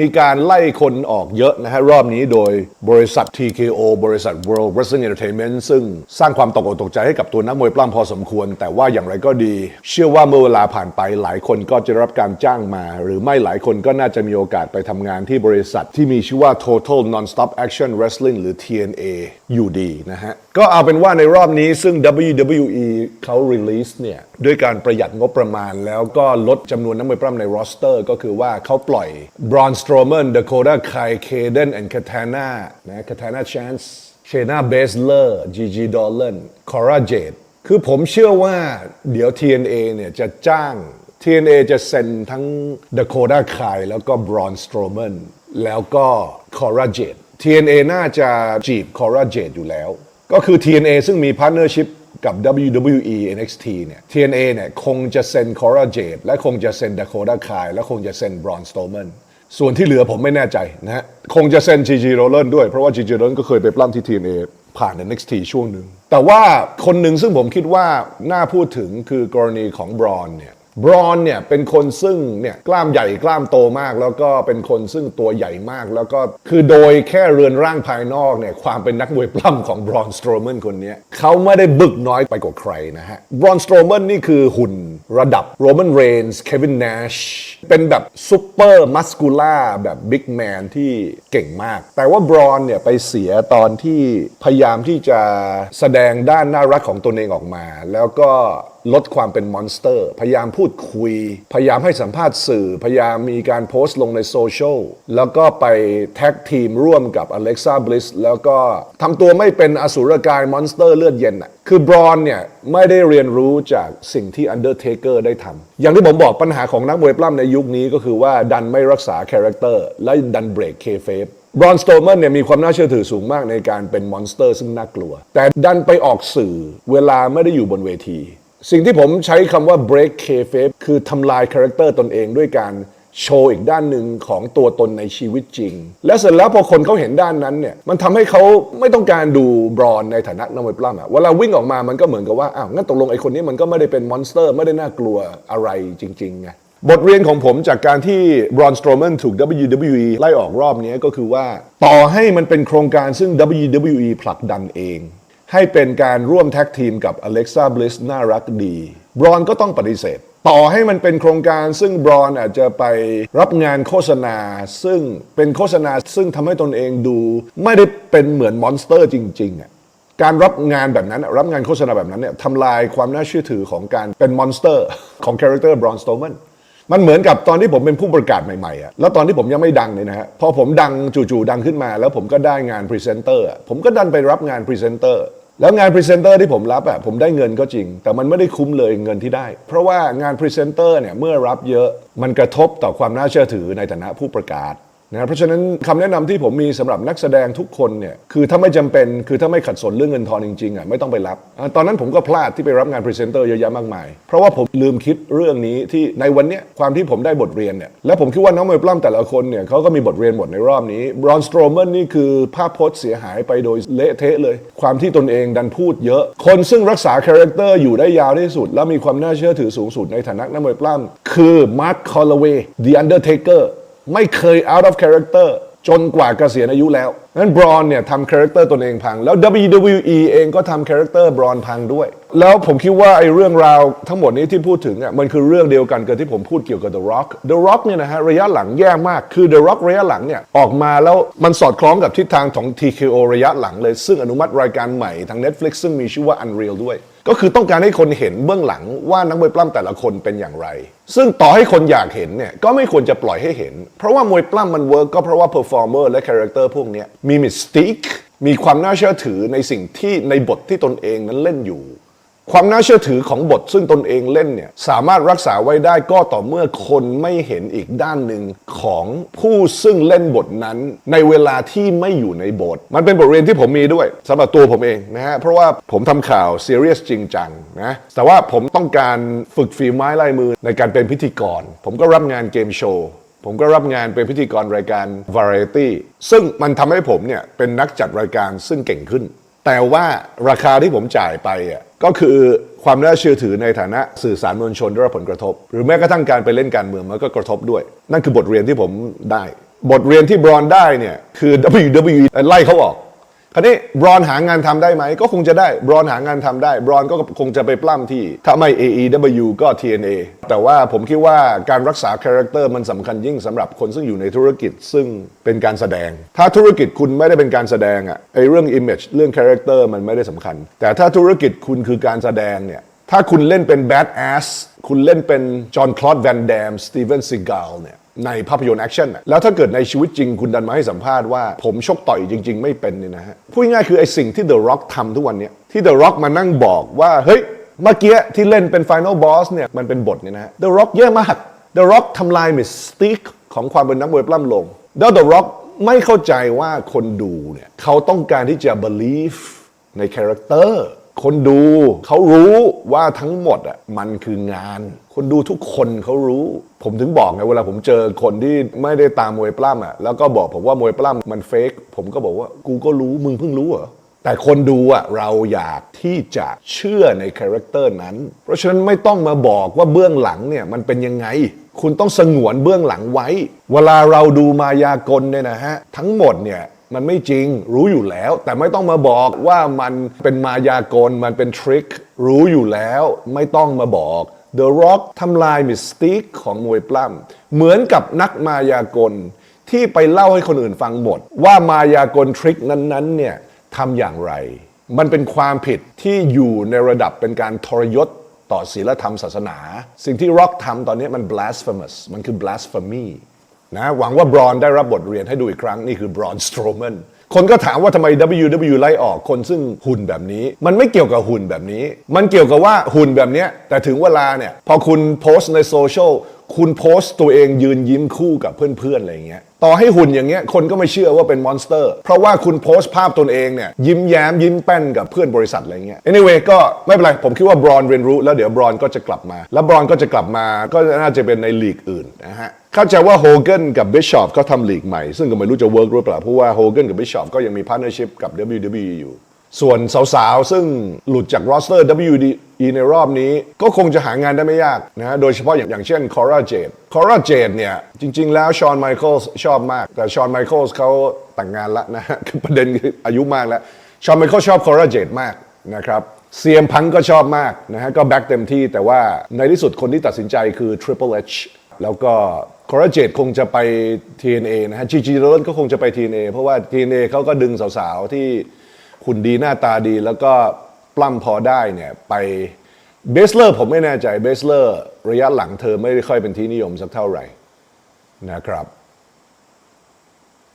มีการไล่คนออกเยอะนะฮะรอบนี้โดยบริษัท TKO บริษัท World Wrestling Entertainment ซึ่งสร้างความตกอกตกใจให้กับตัวนักมวยปล้ำพอสมควร แต่ว่าอย่างไรก็ดี เชื่อว่าเมื่อเวลาผ่านไปหลายคนก็จะรับการจ้างมา หรือไม่หลายคนก็น่าจะมีโอกาสไปทำงานที่บริษัทที่มีชื่อว่า Total Non-Stop Action Wrestling หรือ TNA อยู่ดีนะฮะ ก็เอาเป็นว่าในรอบนี้ซึ่ง WWE เขา release เนี่ย ด้วยการประหยัดงบประมาณแล้วก็ลดจำนวนนักมวยปล้ำใน roster ก็คือว่าเขาปล่อย Braun สโตรเมนเดอะโคดาไคเคเดนและด์คาทาน่านะคาทาน่าชานส์เชนาเบสเลอร์จีจีดอลเลนคอราเจดคือผมเชื่อว่าเดี๋ยว TNA เนี่ยจะจ้าง TNA จะเซ็นทั้งเดอะโคดาไคแล้วก็บรอนสโตรเมนแล้วก็คอราเจด TNA น่าจะจีบคอราเจดอยู่แล้ว ก็คือ TNA ซึ่งมีพาร์เนอร์ชิพกับ WWE NXT เนี่ย TNA เนี่ยคงจะเซ็นคอราเจดและคงจะเซ็นดาโคดาไคาและคงจะเซ็นบรอนสโตรเมน ส่วนที่เหลือผมไม่แน่ใจนะฮะคงจะเซ็น Gigi Rollin ด้วย เพราะว่า Gigi Rollin ก็เคยไปปล้ำที่ TNA ผ่าน NXT ช่วงหนึ่ง แต่ว่าคนหนึ่งซึ่งผมคิดว่าน่าพูดถึงคือกรณีของบรอนเนี่ย บรอนเนี่ยเป็นคนซึ่งเนี่ยกล้ามใหญ่กล้ามโตมาก แล้วก็เป็นคนซึ่งตัวใหญ่มาก แล้วก็คือโดยแค่เรือนร่างภายนอกเนี่ยความเป็นนักมวยปล้ำของบรอนสโตรแมนคนนี้เขาไม่ได้บึกน้อยไปกว่าใครนะฮะบรอนสโตรแมนนี่คือหุ่นระดับโรมันเรนส์เควินเนชเป็นแบบซูเปอร์มัสคูล่าแบบบิ๊กแมนที่เก่งมาก แต่ว่าบรอนเนี่ยไปเสียตอนที่พยายามที่จะแสดงด้านน่ารักของตนเองออกมา แล้วก็ ลดความเป็นมอนสเตอร์ พยายามพูดคุย พยายามให้สัมภาษณ์สื่อ พยายามมีการโพสต์ลงในโซเชียลแล้วก็ไปแท็กทีมร่วมกับอเล็กซ่าบลิสแล้วก็ทำตัวไม่เป็นอสุรกายมอนสเตอร์เลือดเย็นอะคือบรอนเนี่ย ไม่ได้เรียนรู้จากสิ่งที่อันเดอร์เทเกอร์ได้ทำอย่างที่ผมบอกปัญหาของนักมวยปล้ำในยุคนี้ก็คือว่าดันไม่รักษาคาแรคเตอร์และดันเบรกเคเฟฟบรอนสโตแมนเนี่ยมีความน่าเชื่อถือสูงมากในการเป็นมอนสเตอร์ซึ่งน่ากลัว แต่ดันไปออกสื่อเวลาไม่ได้อยู่บนเวที สิ่งที่ผมใช้คำว่า break k f a p e คือทำลายคาแรคเตอร์ตนเองด้วยการโชว์อีกด้านหนึ่งของตัวตนในชีวิตจริง และเสร็จแล้วพอคนเขาเห็นด้านนั้นเนี่ย มันทำให้เขาไม่ต้องการดูบรอนในฐานะนักมวยปล้ำอะเวลาวิ่งออกมามันก็เหมือนกับว่า อ้าว งั้นตกลงไอ้คนนี้มันก็ไม่ได้เป็นมอนสเตอร์ ไม่ได้น่ากลัวอะไรจริงๆไงบทเรียนของผมจากการที่บรอนสโตรแมนถูก WWE ไล่ออกรอบนี้ก็คือว่า ต่อให้มันเป็นโครงการซึ่ง WWE ผลักดันเอง ให้เป็นการร่วมแท็กทีมกับ Alexa Bliss น่ารักดี บรอนก็ต้องปฏิเสธ ต่อให้มันเป็นโครงการซึ่งบรอนอาจจะไปรับงานโฆษณา ซึ่งเป็นโฆษณาซึ่งทำให้ตนเองดู ไม่ได้เป็นเหมือนมอนสเตอร์จริงๆอะการรับงานแบบนั้น รับงานโฆษณาแบบนั้นเนี่ยทำลายความน่าเชื่อถือของการเป็นมอนสเตอร์ของคาแรคเตอร์บรอนสโต m มนมันเหมือนกับตอนที่ผมเป็นผู้ประกาศใหม่ๆอะแล้วตอนที่ผมยังไม่ดังเนี่ยนะฮะ พอผมดังจู่ๆดังขึ้นมา แล้วผมก็ได้งานพรีเซนเตอร์ ผมก็ดันไปรับงานพรีเซนเตอร์ แล้วงานพรีเซนเตอร์ที่ผมรับอะผมได้เงินก็จริง แต่มันไม่ได้คุ้มเลยเงินที่ได้ เพราะว่างานพรีเซนเตอร์เนี่ยเมื่อรับเยอะมันกระทบต่อความน่าเชื่อถือในฐานะผู้ประกาศ นะเพราะฉะนั้นคำแนะนำที่ผมมีสำหรับนักแสดงทุกคนเนี่ยคือถ้าไม่จำเป็นคือถ้าไม่ขัดสนเรื่องเงินทอนจริงๆอะไม่ต้องไปรับ ตอนนั้นผมก็พลาดที่ไปรับงานพรีเซนเตอร์เยอะแยะมากมาย เพราะว่าผมลืมคิดเรื่องนี้ที่ในวันเนี้ยความที่ผมได้บทเรียนเนี่ยและผมคิดว่าน้องมวยปล้ำแต่ละคนเนี่ยเขาก็มีบทเรียนหมดในรอบนี้บรอนสโตรแมนนี่คือภาพพจน์เสียหายไปโดยเละเทะเลย ความที่ตนเองดันพูดเยอะ คนซึ่งรักษาคาแรคเตอร์อยู่ได้ยาวที่สุด และมีความน่าเชื่อถือสูงสุดในฐานะนักมวยปล้ำคือมาร์คคอลลเวย์ The Undertaker ไม่เคย out of character จนกว่าเกษียณอายุแล้วงั้นบรอนเนี่ยทำคาแรคเตอร์ตนเองพัง แล้ว WWE เองก็ทำคาแรคเตอร์บรอนพังด้วย แล้วผมคิดว่าไอ้เรื่องราวทั้งหมดนี้ที่พูดถึงอะมันคือเรื่องเดียวกันกับที่ผมพูดเกี่ยวกับ The Rock The Rock เนี่ยนะฮะระยะหลังแย่มาก คือ The Rock ระยะหลังเนี่ยออกมาแล้วมันสอดคล้องกับทิศทางของ TKO ระยะหลังเลย ซึ่งอนุมัติรายการใหม่ทาง Netflix ซึ่งมีชื่อว่า Unreal ด้วย ก็คือต้องการให้คนเห็นเบื้องหลังว่านักมวยปล้ำแต่ละคนเป็นอย่างไร ซึ่งต่อให้คนอยากเห็นเนี่ยก็ไม่ควรจะปล่อยให้เห็น เพราะว่ามวยปล้ำมันเวิร์กก็เพราะว่าเพอร์ฟอร์เมอร์และคาแรคเตอร์พวกนี้มีมิสติกมีความน่าเชื่อถือในสิ่งที่ในบทที่ตนเองนั้นเล่นอยู่ ความน่าเชื่อถือของบทซึ่งตนเองเล่นเนี่ยสามารถรักษาไว้ได้ก็ต่อเมื่อคนไม่เห็นอีกด้านหนึ่งของผู้ซึ่งเล่นบทนั้น ในเวลาที่ไม่อยู่ในบท มันเป็นบทเรียนที่ผมมีด้วยสำหรับตัวผมเองนะฮะเพราะว่าผมทำข่าวซีเรียสจริงจังนะแต่ว่าผมต้องการฝึกฝีไม้ลายมือในการเป็นพิธีกร ผมก็รับงานเกมโชว์ผมก็รับงานเป็นพิธีกรรายการ Variety ซึ่งมันทำให้ผมเนี่ยเป็นนักจัดรายการซึ่งเก่งขึ้น แต่ว่าราคาที่ผมจ่ายไปอะ ก็คือความน่าเชื่อถือในฐานะสื่อสารมวลชนได้รับผลกระทบ หรือแม้กระทั่งการไปเล่นการเมืองมันก็กระทบด้วย นั่นคือบทเรียนที่ผมได้ บทเรียนที่บรอนได้เนี่ยคือ WWE ไล่เขาออก คราวนี้บรอนหางานทำได้ไหม ก็คงจะได้บรอนหางานทำได้ บรอนก็คงจะไปปล้ำที่ ถ้าไม่ AEW ก็ TNA แต่ว่าผมคิดว่าการรักษาคาแรคเตอร์มันสำคัญยิ่งสำหรับคนซึ่งอยู่ในธุรกิจซึ่งเป็นการแสดง ถ้าธุรกิจคุณไม่ได้เป็นการแสดงอะไอเรื่อง image เรื่องคาแรคเตอร์มันไม่ได้สำคัญ แต่ถ้าธุรกิจคุณคือการแสดงเนี่ยถ้าคุณเล่นเป็น bad ass คุณเล่นเป็นจอห์นคลอดแวนแดมสตีเวนซีกาลเนี่ย ในภาพยนตร์แอคชั่นน่ะแล้วถ้าเกิดในชีวิตจริงคุณดันมาให้สัมภาษณ์ว่าผมชกต่อยจริง ๆ ไม่เป็นเนี่ยนะฮะพูดง่ายคือไอ้สิ่งที่ The Rock ทำทุกวันเนี้ยที่ The Rock มานั่งบอกว่าเฮ้ยเมื่อกี้ที่เล่นเป็น Final Boss เนี่ยมันเป็นบทเนี่ยนะฮะ The Rock แย่มาก The Rock ทำลายมิสติกของความเป็นนักมวยปล้ำลงแล้ว The Rock ไม่เข้าใจว่าคนดูเนี่ยเขาต้องการที่จะ believe ในคาแรคเตอร์ คนดูเขารู้ว่าทั้งหมดอะมันคืองาน คนดูทุกคนเขารู้ ผมถึงบอกไงเวลาผมเจอคนที่ไม่ได้ตามมวยปล้ำอะแล้วก็บอกผมว่ามวยปล้ำมันเฟกผมก็บอกว่ากูก็รู้มึงเพิ่งรู้เหรอแต่คนดูอะเราอยากที่จะเชื่อในคาแรคเตอร์นั้น เพราะฉะนั้นไม่ต้องมาบอกว่าเบื้องหลังเนี่ยมันเป็นยังไง คุณต้องสงวนเบื้องหลังไว้ เวลาเราดูมายากลเนี่ยนะฮะ ทั้งหมดเนี่ย มันไม่จริงรู้อยู่แล้ว แต่ไม่ต้องมาบอกว่ามันเป็นมายากลมันเป็นทริครู้อยู่แล้ว ไม่ต้องมาบอก The Rock ทำลายมิสติกของมวยปล้ำเหมือนกับนักมายากลที่ไปเล่าให้คนอื่นฟังหมด ว่ามายากลทริคนั้นๆเนี่ยทำอย่างไร มันเป็นความผิดที่อยู่ในระดับเป็นการทรยศต่อศีลธรรมศาสนา สิ่งที่ Rock ทำตอนนี้มัน blasphemous มันคือ blasphemy นะหวังว่าบรอนได้รับบทเรียนให้ดูอีกครั้ง นี่คือบรอนสโตรแมนคนก็ถามว่าทำไม WWE ไล่ออกคนซึ่งหุ่นแบบนี้ มันไม่เกี่ยวกับหุ่นแบบนี้ มันเกี่ยวกับว่าหุ่นแบบนี้แต่ถึงเวลาเนี่ย พอคุณโพสต์ในโซเชียล คุณโพสต์ตัวเองยืนยิ้มคู่กับเพื่อนๆอะไรอย่างเงี้ยต่อให้หุ่นอย่างเงี้ยคนก็ไม่เชื่อว่าเป็นมอนสเตอร์ เพราะว่าคุณโพสต์ภาพตนเองเนี่ยยิ้มแย้มยิ้มแป้นกับเพื่อนบริษัทอะไรเงี้ย anyway ก็ไม่เป็นไร ผมคิดว่าบรอนเรียนรู้ แล้วเดี๋ยวบรอนก็จะกลับมา แล้วบรอนก็จะกลับมาก็น่าจะเป็นในลีกอื่นนะฮะเข้าใจว่าโฮเกนกับบิชอปเขาทำลีกใหม่ ซึ่งก็ไม่รู้จะเวิร์กหรือเปล่าเพราะว่าโฮเกนกับบิชอปก็ยังมีพาร์เนอร์ชิพกับ WWE อยู่ ส่วนสาวๆ ซึ่งหลุดจากรอสเตอร์ WWE ในรอบนี้ก็คงจะหางานได้ไม่ยากนะ โดยเฉพาะอย่างอย่างเช่นคอร่าเจดคอร่าเจดเนี่ย จริงๆ แล้วชอนไมเคิลส์ชอบมาก แต่ชอนไมเคิลส์เขาแต่งงานล้วนะฮะคือประเด็นคืออายุมากแล้ว ชอนไมเคิลชอบคอร่าเจดมากนะครับเซียมพังก็ชอบมากนะฮะ ก็แบ็กเต็มที่แต่ว่าในที่สุดคนที่ตัดสินใจคือ Triple H แล้วก็คอร์เจตคงจะไป TNA นะฮะจีจีโรนก็คงจะไป TNA เพราะว่า TNA เขาก็ดึงสาวๆ ที่ หุ่นดีหน้าตาดีแล้วก็ปล้ำพอได้เนี่ยไปเบสเลอร์ผมไม่แน่ใจเบสเลอร์ระยะหลังเธอไม่ได้ค่อยเป็นที่นิยมสักเท่าไหร่นะครับ